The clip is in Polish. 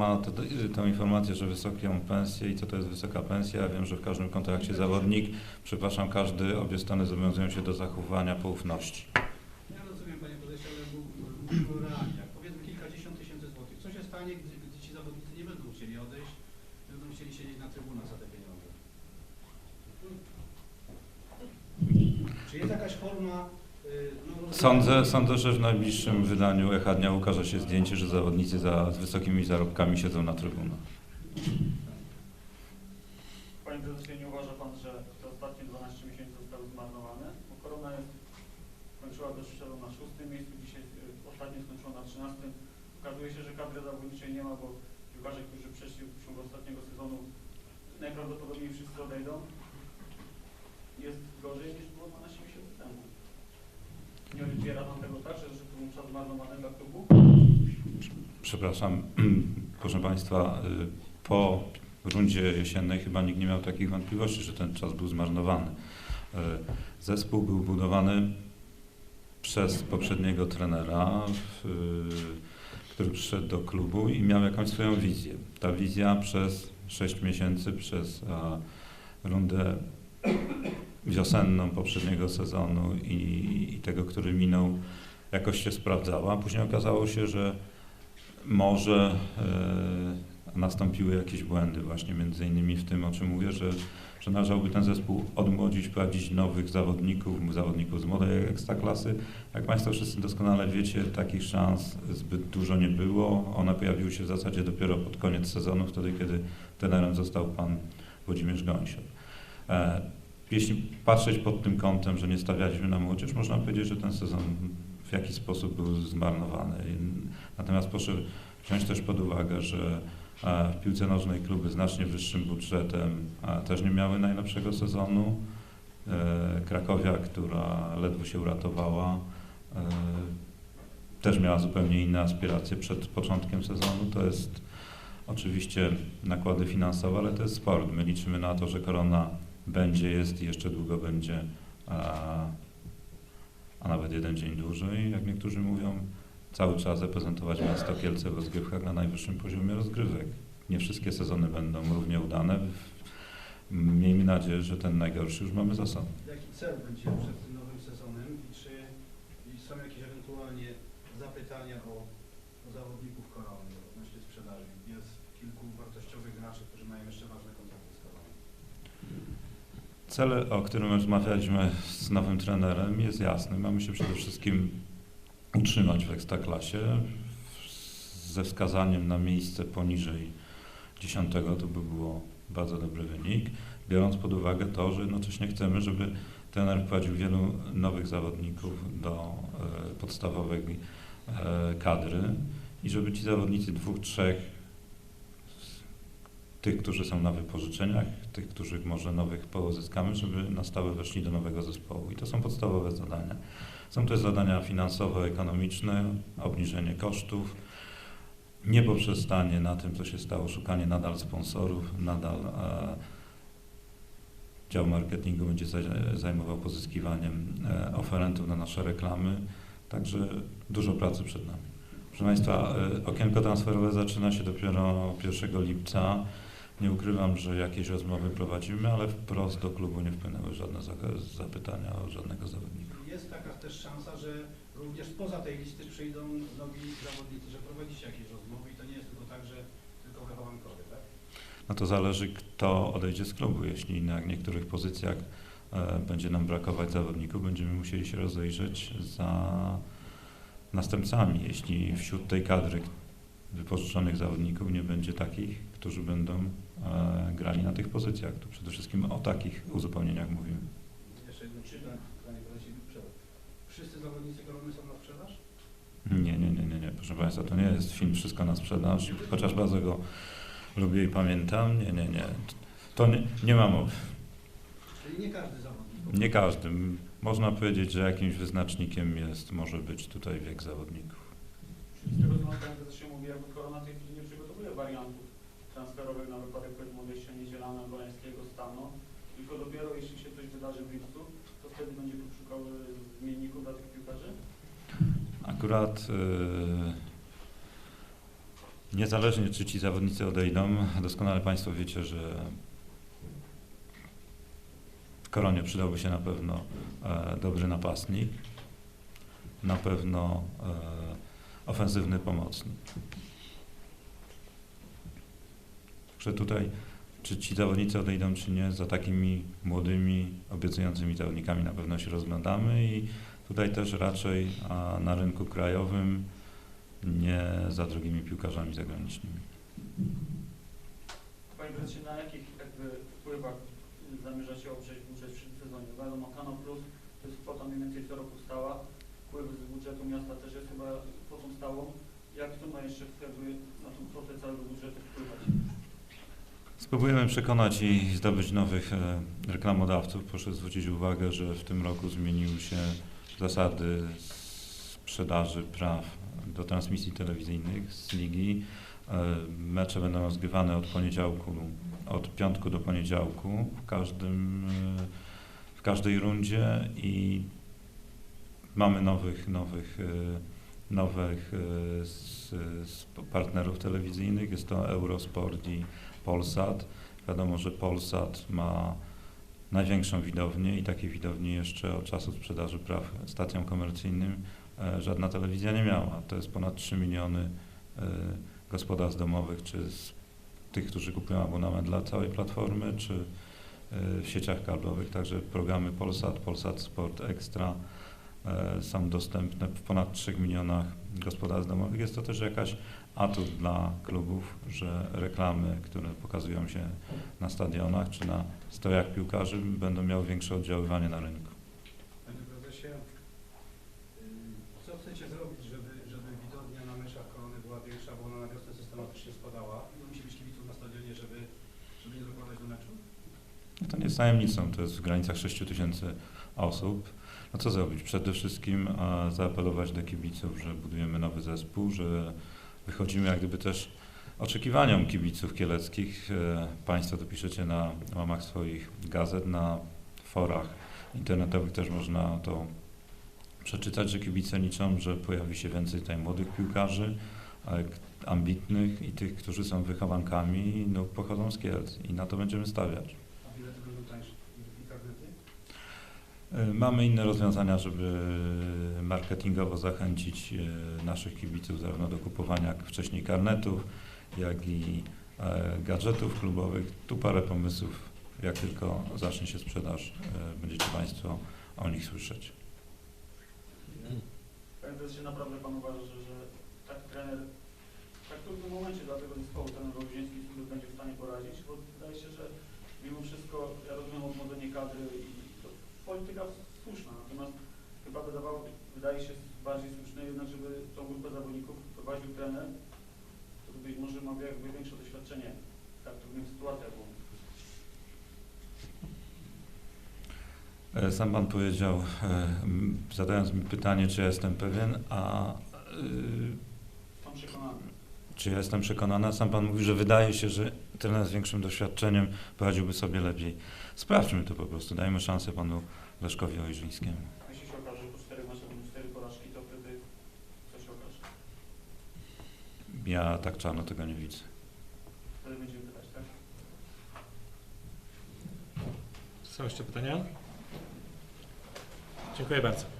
ma to, tą informację, że wysoką pensję i co to jest wysoka pensja. Ja wiem, że w każdym kontrakcie zawodnik, przepraszam, każdy, obie strony zobowiązują się do zachowania poufności. Ja rozumiem Panie Prezesie, ale mów- mówimy o realiach. Powiedzmy kilkadziesiąt tysięcy złotych. Co się stanie, gdy, gdy ci zawodnicy nie będą chcieli odejść, będą chcieli siedzieć na trybunach za te pieniądze? Czy jest jakaś forma... Sądzę, sądzę, że w najbliższym wydaniu Echa Dnia ukaże się zdjęcie, że zawodnicy za, z wysokimi zarobkami siedzą na trybunach. Panie prezesie, nie uważa pan, że te ostatnie 12 miesięcy zostały zmarnowane? Bo korona jest, strzelą na szóstym miejscu, dzisiaj y, ostatnio skończyła na 13. Okazuje się, że kadry zawodniczej nie ma, bo piłkarze, którzy przeszli w ciągu ostatniego sezonu najprawdopodobniej wszyscy odejdą. Jest gorzej niż było 12 miesięcy. Nie odbiera pan tego tak, że, to był czas zmarnowany dla klubu? Przepraszam, proszę Państwa, y, po rundzie jesiennej chyba nikt nie miał takich wątpliwości, że ten czas był zmarnowany. Y, Zespół był budowany przez poprzedniego trenera, y, który przyszedł do klubu i miał jakąś swoją wizję. Ta wizja przez 6 miesięcy, przez rundę wiosenną poprzedniego sezonu i, i tego, który minął, jakoś się sprawdzała. Później okazało się, że może e, nastąpiły jakieś błędy właśnie między innymi w tym, o czym mówię, że, że należałoby ten zespół odmłodzić, wprowadzić nowych zawodników, zawodników z młodej ekstraklasy. Jak Państwo wszyscy doskonale wiecie, takich szans zbyt dużo nie było. One pojawiły się w zasadzie dopiero pod koniec sezonu, wtedy kiedy trenerem został pan Włodzimierz Gąsior. E, jeśli patrzeć pod tym kątem, że nie stawialiśmy na młodzież, można powiedzieć, że ten sezon w jakiś sposób był zmarnowany. Natomiast proszę wziąć też pod uwagę, że e, w piłce nożnej kluby znacznie wyższym budżetem też nie miały najlepszego sezonu. E, Krakowia, która ledwo się uratowała, e, też miała zupełnie inne aspiracje przed początkiem sezonu. To jest oczywiście nakłady finansowe, ale to jest sport. My liczymy na to, że korona będzie, jest i jeszcze długo będzie, a, a nawet jeden dzień dłużej, jak niektórzy mówią, cały czas reprezentować miasto Kielce w rozgrywkach na najwyższym poziomie rozgrywek. Nie wszystkie sezony będą równie udane. Miejmy nadzieję, że ten najgorszy już mamy za sobą. Jaki cel będzie przed tym nowym sezonem i czy są jakieś ewentualnie zapytania o, o zawodników korony odnośnie sprzedaży? Jest kilku wartościowych graczy, którzy mają jeszcze ważne kontrakty. Cel, o którym rozmawialiśmy z nowym trenerem, jest jasny. Mamy się przede wszystkim utrzymać w ekstraklasie ze wskazaniem na miejsce poniżej 10 to by było bardzo dobry wynik, biorąc pod uwagę to, że jednocześnie chcemy, żeby trener wprowadził wielu nowych zawodników do e, podstawowej e, kadry i żeby ci zawodnicy dwóch, trzech tych, którzy są na wypożyczeniach, tych, których może nowych pozyskamy, żeby na stałe weszli do nowego zespołu. I to są podstawowe zadania. Są też zadania finansowe, ekonomiczne, obniżenie kosztów, nie poprzestanie na tym, co się stało, szukanie nadal sponsorów, nadal e, dział marketingu będzie zaj- zajmował pozyskiwaniem e, oferentów na nasze reklamy, także dużo pracy przed nami. Proszę Państwa, e, okienko transferowe zaczyna się dopiero 1 lipca. Nie ukrywam, że jakieś rozmowy prowadzimy, ale wprost do klubu nie wpłynęły żadne za- zapytania o żadnego zawodnika. Jest taka też szansa, że również spoza tej listy przyjdą nowi zawodnicy, że prowadzicie jakieś rozmowy i to nie jest tylko tak, że tylko wychowankowie, tak? No to zależy, kto odejdzie z klubu. Jeśli na niektórych pozycjach e, będzie nam brakować zawodników, będziemy musieli się rozejrzeć za następcami. Jeśli wśród tej kadry wypożyczonych zawodników nie będzie takich, którzy będą e, grali na tych pozycjach, to przede wszystkim o takich uzupełnieniach mówimy. Jeszcze jedno pytanie. Wszyscy zawodnicy korony są na sprzedaż? Nie, nie, nie, nie, nie, proszę Państwa, to nie jest film Wszystko na sprzedaż, chociaż bardzo go lubię i pamiętam. Nie, nie, nie. To nie, nie ma mowy. Czyli nie każdy zawodnik. Nie każdym. Można powiedzieć, że jakimś wyznacznikiem jest, może być tutaj wiek zawodników. Z co mam panie prezesie mówi, jakby korona tej chwili nie przygotowuje wariantów transferowych na wypadek powiedzmy odejścia Niedzielana, Golańskiego, Stano, tylko dopiero jeśli się coś wydarzy w lipcu, to wtedy będzie szukał e, zmienników dla tych piłkarzy? Akurat yy, Niezależnie czy ci zawodnicy odejdą, doskonale Państwo wiecie, że w Koronie przydałby się na pewno e, dobry napastnik, na pewno e, ofensywny pomocnik. Że tutaj, czy ci zawodnicy odejdą, czy nie, za takimi młodymi, obiecującymi zawodnikami na pewno się rozglądamy i tutaj też raczej na rynku krajowym nie za drogimi piłkarzami zagranicznymi. Panie prezesie, na jakich jakby wpływach y, zamierzacie oprzeć budżet w przyszłym sezonie? Wiadomo, Kano Plus to jest kwota mniej więcej co roku stała. Wpływ z budżetu miasta też jest chyba kwotą. Jak to ma jeszcze jakby na tą kwotę całego budżetu wpływać? Spróbujemy przekonać i zdobyć nowych e, reklamodawców. Proszę zwrócić uwagę, że w tym roku zmieniły się zasady sprzedaży praw do transmisji telewizyjnych z ligi. E, Mecze będą rozgrywane od poniedziałku, od piątku do poniedziałku w każdym, e, w każdej rundzie i mamy nowych, nowych, e, nowych e, z, z partnerów telewizyjnych. Jest to Eurosport i Polsat. Wiadomo, że Polsat ma największą widownię i takiej widowni jeszcze od czasu sprzedaży praw stacjom komercyjnym e, żadna telewizja nie miała. To jest ponad 3 miliony gospodarstw domowych, czy z tych, którzy kupują abonament dla całej platformy, czy w sieciach kablowych. Także programy Polsat, Polsat Sport Extra są dostępne w ponad 3 milionach gospodarstw domowych. Jest to też jakaś atut dla klubów, że reklamy, które pokazują się na stadionach czy na stojach piłkarzy będą miały większe oddziaływanie na rynku. Panie prezesie, y, co chcecie zrobić, żeby, żeby widownia na meczach korony była większa, bo ona na wiosnę systematycznie spadała? Ile musi być kibiców na stadionie, żeby, żeby nie dokładać do meczu? No to nie jest tajemnicą, to jest w granicach 6 tysięcy osób. No co zrobić? Przede wszystkim e, zaapelować do kibiców, że budujemy nowy zespół, że wychodzimy jak gdyby też oczekiwaniom kibiców kieleckich. E, Państwo to piszecie na łamach swoich gazet, na forach internetowych też można to przeczytać, że kibice liczą, że pojawi się więcej tutaj młodych piłkarzy, e, ambitnych i tych, którzy są wychowankami, no pochodzą z Kielc i na to będziemy stawiać. A bilety będą tańsze i karnety? E, Mamy inne rozwiązania, żeby marketingowo zachęcić e, naszych kibiców zarówno do kupowania wcześniej karnetów, jak i e, gadżetów klubowych. Tu parę pomysłów, jak tylko zacznie się sprzedaż, e, będziecie Państwo o nich słyszeć. Panie prezesie, naprawdę Pan uważa, że, że taki trener w tak trudnym momencie dla tego zespołu trener sobie będzie w stanie poradzić? Bo wydaje się, że mimo wszystko, ja rozumiem odmłodzenie kadry i polityka słuszna, natomiast chyba wydawało, wydaje się bardziej słuszne jednak, żeby tą grupę zawodników prowadził trener, który być może ma jakby większe doświadczenie w tak trudnych sytuacjach, E, Sam Pan powiedział, e, zadając mi pytanie, czy ja jestem pewien, a y, przekonany. czy ja jestem przekonana, sam Pan mówi, że wydaje się, że trener z większym doświadczeniem poradziłby sobie lepiej. Sprawdźmy to po prostu, dajmy szansę Panu Leszkowi Ojrzyńskiemu. Jeśli się okaże, że po czterech meczach będą cztery porażki, to wtedy co się okaże? Ja tak czarno tego nie widzę. Wtedy będziemy pytać, tak? Są jeszcze pytania? Dziękuję bardzo.